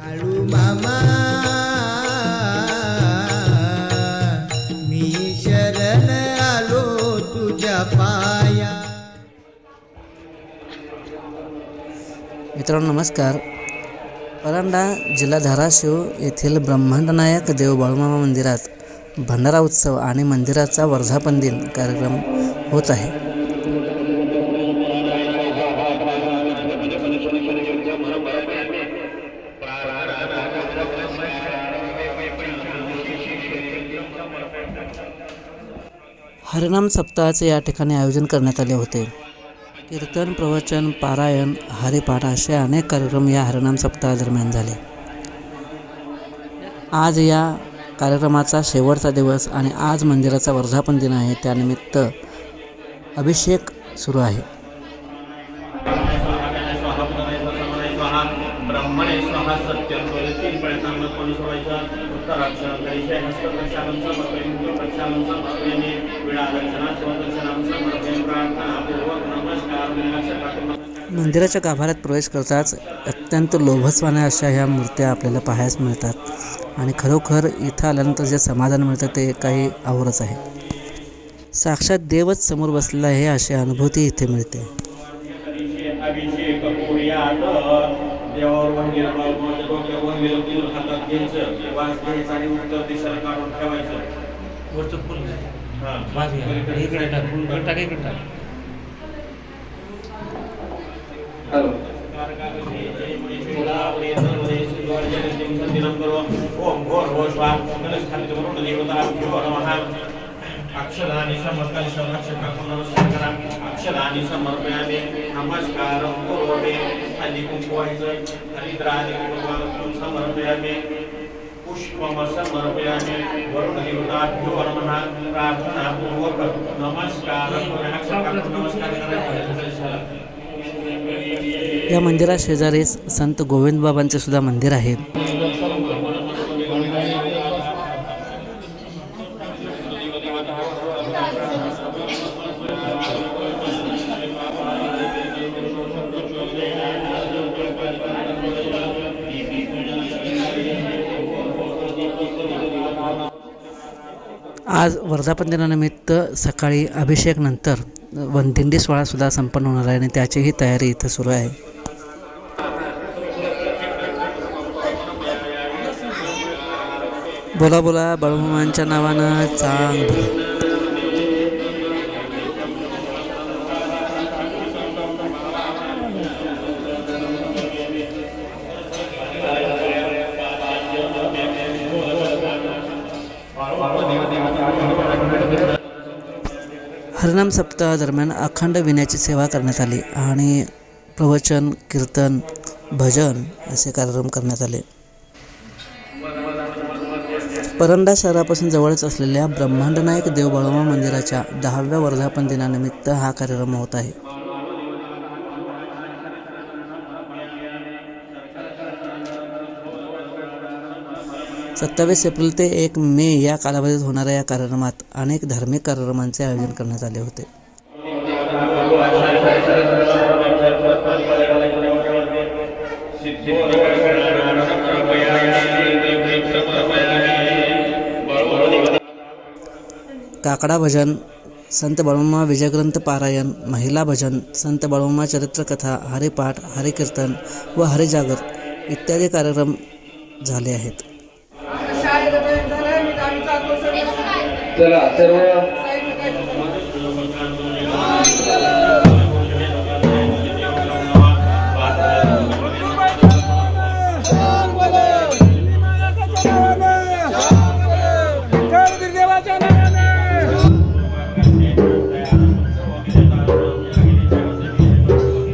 बाळू मामा. मी शरण आलो तुझ्या पाया. मित्रांनो नमस्कार. परांडा जिल्हा धाराशिव येथील ब्रह्मांडनायक देव बाळूमामा मंदिरात भंडारा उत्सव आणि मंदिराचा वर्धापन दिन कार्यक्रम होत आहे. हरिनाम सप्ताहाचे या ठिकाणी आयोजन करण्यात आले होते. कीर्तन प्रवचन पारायण हरिपाठ असे अनेक कार्यक्रम या हरिनाम सप्ताहादरम्यान झाले. आज या कार्यक्रमाचा शेवटचा दिवस आणि आज मंदिराचा वर्धापन दिन आहे. त्यानिमित्त अभिषेक सुरू आहे. उत्तराक्षर हस्तप्रक्षालन समर्पयामी नमस्कार मंदिराच्या गाभाऱ्यात प्रवेश करताच अत्यंत लोभसवाण्या अशा ह्या मूर्त्या आपल्याला पाहायला मिळतात. आणि खरोखर इथं आल्यानंतर जे समाधान मिळतं ते काही आवरच आहे. साक्षात देवच समोर बसलेला आहे अशी अनुभूती इथे मिळते. वंगीर डोक्यावर वंगीर तिथून हातात घ्यायचं वास घ्यायचं आणि उत्तर दिशेला काढून ठेवायचं वरचं फुल हां वाज घ्या इकडे टाक इकडे टाक इकडे टाक अक्षराणि समर्पयामि अक्षराणि समर्पयामि नमस्कारं करोमि हल्ली कुंकवायचं हरिद्रादि कुंकवार्थं समर्पयामि पुष्पं समर्पयामि वरुणदेवताभ्यो नमः प्रार्थनापूर्वक नमस्कारं नमस्कार. करायचा या मंदिरा शेजारीच संत गोविंदबाबांचे सुद्धा मंदिर आहे आज वर्धापन दिनानिमित्त सकाळी अभिषेकनंतर वनदिंडी सोहळासुद्धा संपन्न होणार आहे आणि त्याचीही तयारी इथं सुरू आहे. बोला बोला बाळूमामांच्या नावानं चांग हरिनाम सप्ताहादरम्यान अखंड विण्याची सेवा करण्यात आली आणि प्रवचन कीर्तन भजन असे कार्यक्रम करण्यात आले. परंडा शहरापासून जवळच असलेल्या ब्रह्मांडनायक देवबाळोमा मंदिराच्या दहाव्या वर्धापन दिनानिमित्त हा कार्यक्रम होत आहे. सत्तावीस एप्रिल ते एक मे या कालावधीत होणाऱ्या या कार्यक्रमात अनेक धार्मिक कार्यक्रमांचे आयोजन करण्यात आले होते. काकडा भजन संत बाळूमा विजयग्रंथ पारायण महिला भजन संत बाळूमा चरित्रकथा हरिपाठ हरिकीर्तन व हरिजागर इत्यादी कार्यक्रम झाले आहेत. चला सर्व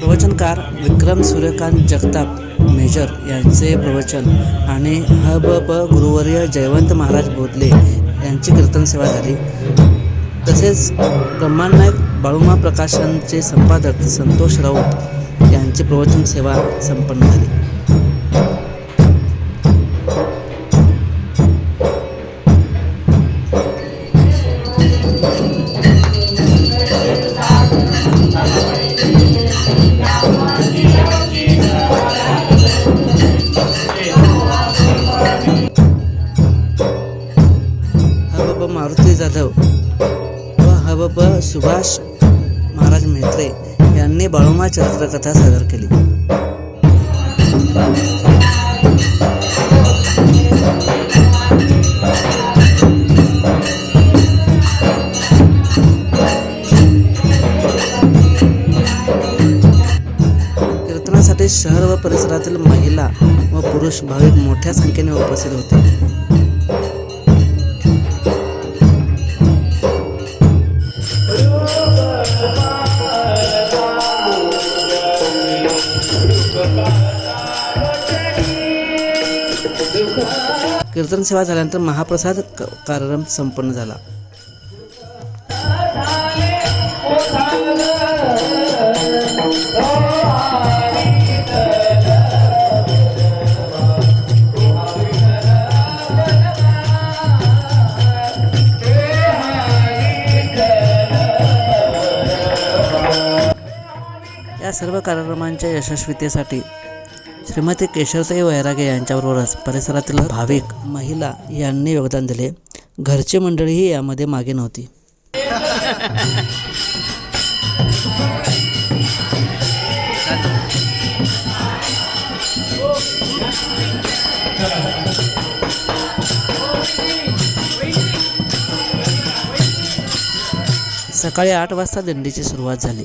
प्रवचनकार विक्रम सूर्यकांत जगताप मेजर यांचे प्रवचन आणि ह ब गुरुवर्य जयवंत महाराज बोधले. यांची कीर्तन सेवा झाली. तसेच ब्रह्मानायक बाळूमा प्रकाशनचे संपादक संतोष राऊत यांची प्रवचन सेवा संपन्न झाली. मारुती जाधव व हबप सुभाष महाराज म्हेत्रे यांनी बाळूमा चरित्रकथा सादर केली. कीर्तनासाठी शहर व परिसरातील महिला व पुरुष भाविक मोठ्या संख्येने उपस्थित होते. कीर्तन सेवा झाल्यानंतर महाप्रसाद क- कार्यक्रम संपन्न झाला. या सर्व कार्यक्रमांच्या यशस्वीतेसाठी श्रीमती केशवताई वैरागे यांच्याबरोबरच परिसरातील भाविक महिला यांनी योगदान दिले. घरची मंडळीही यामध्ये मागे नव्हती. सकाळी आठ वाजता दिंडीची सुरुवात झाली.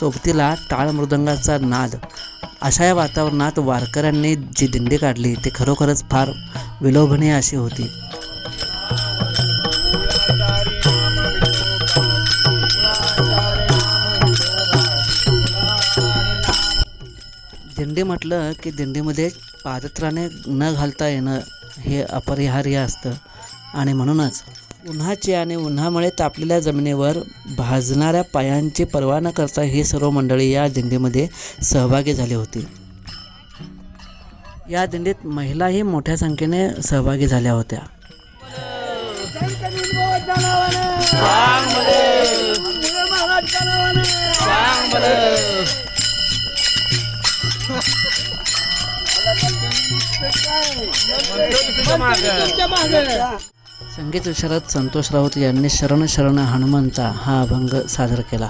सोबतीला टाळमृदंगाचा नाद. अशा या वातावरणात वारकऱ्यांनी जी दिंडी काढली ती खरोखरच फार विलोभनीय अशी होती. दिंडी म्हटलं की दिंडीमध्ये पादत्राणे न घालता येणं हे अपरिहार्य असतं. आणि म्हणूनच उन्हाची आणि उन्हामुळे तापलेल्या जमिनीवर भाजणाऱ्या पायांची पर्वा न करता ही सर्व मंडळी या दिंडीमध्ये सहभागी झाली होती. या दिंडीत महिलाही मोठ्या संख्येने सहभागी झाल्या होत्या. संगीत विशारद संतोष राऊत यांनी शरण शरण हनुमंता हा अभंग सादर केला.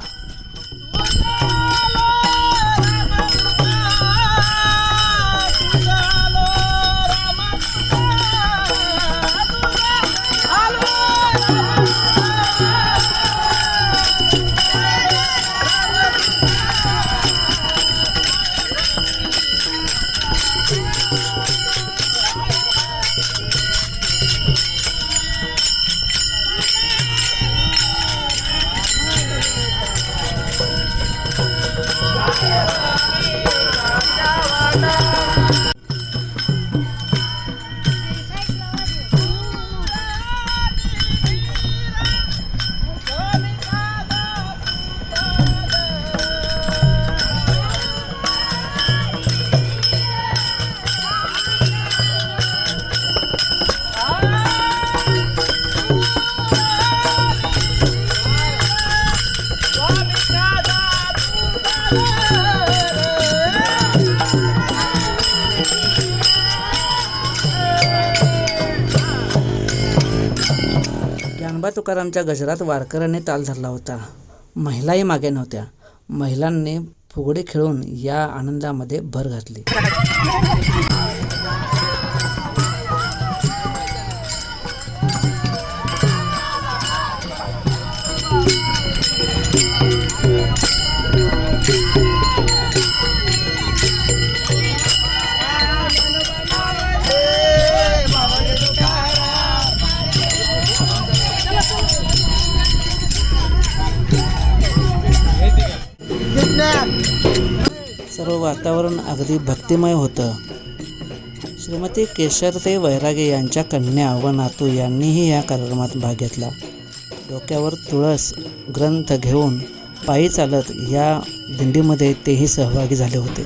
ज्ञानबा तुकारामच्या गजरात वारकऱ्यांनी ताल धरला होता. महिलाही मागे नव्हत्या. महिलांनी फुगडी खेळून या आनंदामध्ये भर घातली. वातावरण अगदी भक्तिमय होतं. श्रीमती केशरते वैरागे यांच्या कन्या व नातू यांनीही या कार्यक्रमात भाग घेतला. डोक्यावर तुळस ग्रंथ घेऊन पायी चालत या दिंडीमध्ये तेही सहभागी झाले होते.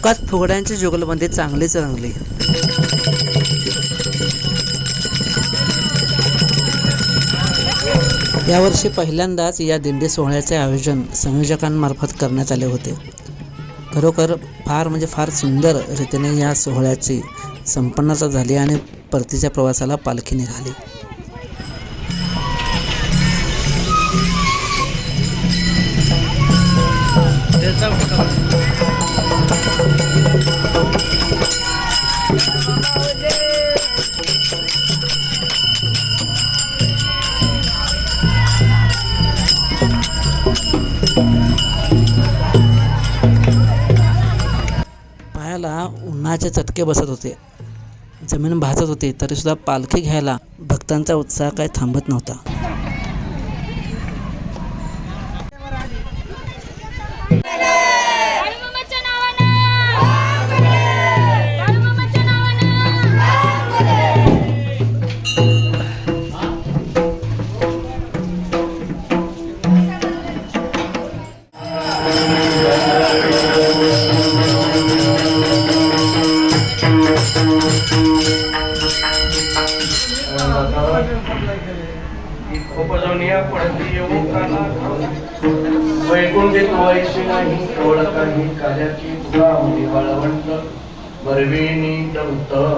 चौकात फुगड्यांची जुगलबंदी चांगलीच रंगली. यावर्षी पहिल्यांदाच या दिंडी सोहळ्याचे आयोजन संयोजकांमार्फत करण्यात आले होते. खरोखर फार म्हणजे फार सुंदर रीतीने या सोहळ्याची संपन्नता झाली आणि परतीच्या प्रवासाला पालखी निघाली. पायाला उन्हाचे चटके बसत होते. जमीन भाजत होती तरीसुद्धा पालखी घ्यायला भक्तांचा उत्साह काही थांबत नव्हता.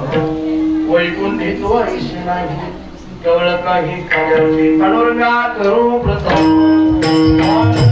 वैकुंठी तो तोवायची नाही केवळ काही कार्याची अनुर्गा करू प्रथम.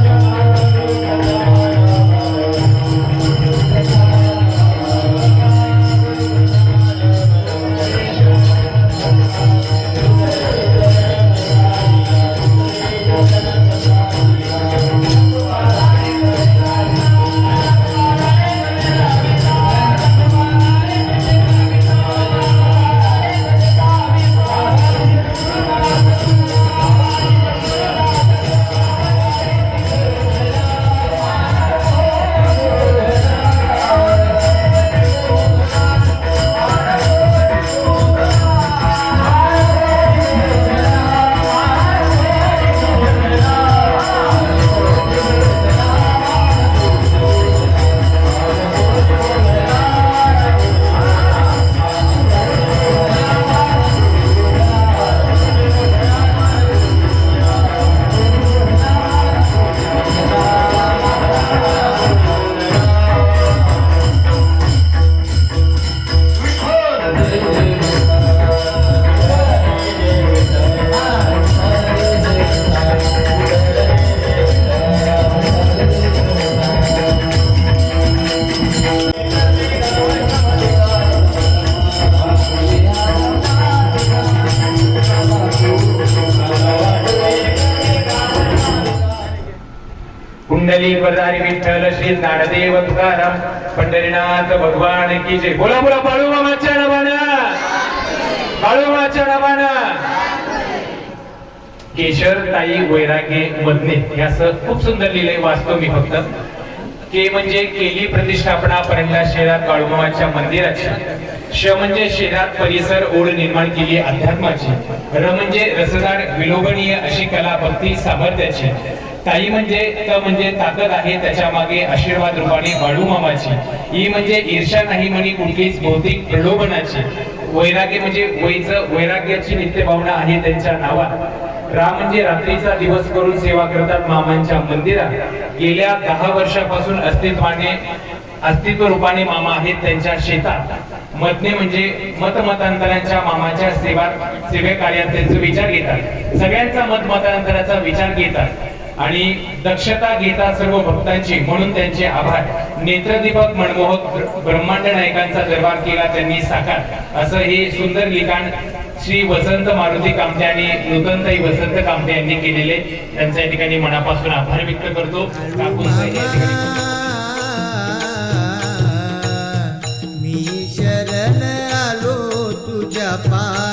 कुंडली पदारी विठ्ठल श्री नाडदेव तुकाराम पंढरीनाथ भगवान की जय. बोला बोला बाळू मामाच्या नावानं. बाळूमाच्या नावानं. केशर ताई वैरागे मधने. हे असं खूप सुंदर लिहिलंय वाचतो मी फक्त. के म्हणजे केली प्रतिष्ठापना परंडा शहरात बाळूमाच्या मंदिराची. श म्हणजे शहरात परिसर ओढ निर्माण केली अध्यात्माची. र म्हणजे रसदार विलोभनीय अशी कला भक्ती सामर्थ्याची. ताई म्हणजे त म्हणजे ताकद आहे त्याच्यामागे आशीर्वाद रूपाने बाळू मामाची. ई म्हणजे ईर्षा नाही म्हणी कुठलीच भौतिक प्रलोभनाची. वैराग्य म्हणजे वैच वैराग्याची नित्य भावना आहे त्यांच्या नावात. राम म्हणजे रात्रीचा दिवस करून सेवा करतात मामांच्या मंदिरात. गेल्या दहा वर्षापासून अस्तित्वाने अस्तित्व रूपाने मामा आहेत त्यांच्या शेतात. मतने म्हणजे मतमतांतरांच्या मामाच्या सेवा सेवे कार्यात त्यांचा विचार घेतात. सगळ्यांचा मत मतांतराचा विचार घेतात. आणि दक्षता घेता सर्व भक्तांची म्हणून त्यांचे आभार. नेत्रदीपक मनमोहक ब्रह्मांड नायकांचा दरबार केला त्यांनी साकार. असं हे सुंदर लिखाण श्री वसंत मारुती कामते आणि नूतनताई वसंत कामते यांनी केलेले. त्यांच्या या ठिकाणी मनापासून आभार व्यक्त करतो. मी शरण आलो तुझ्या पा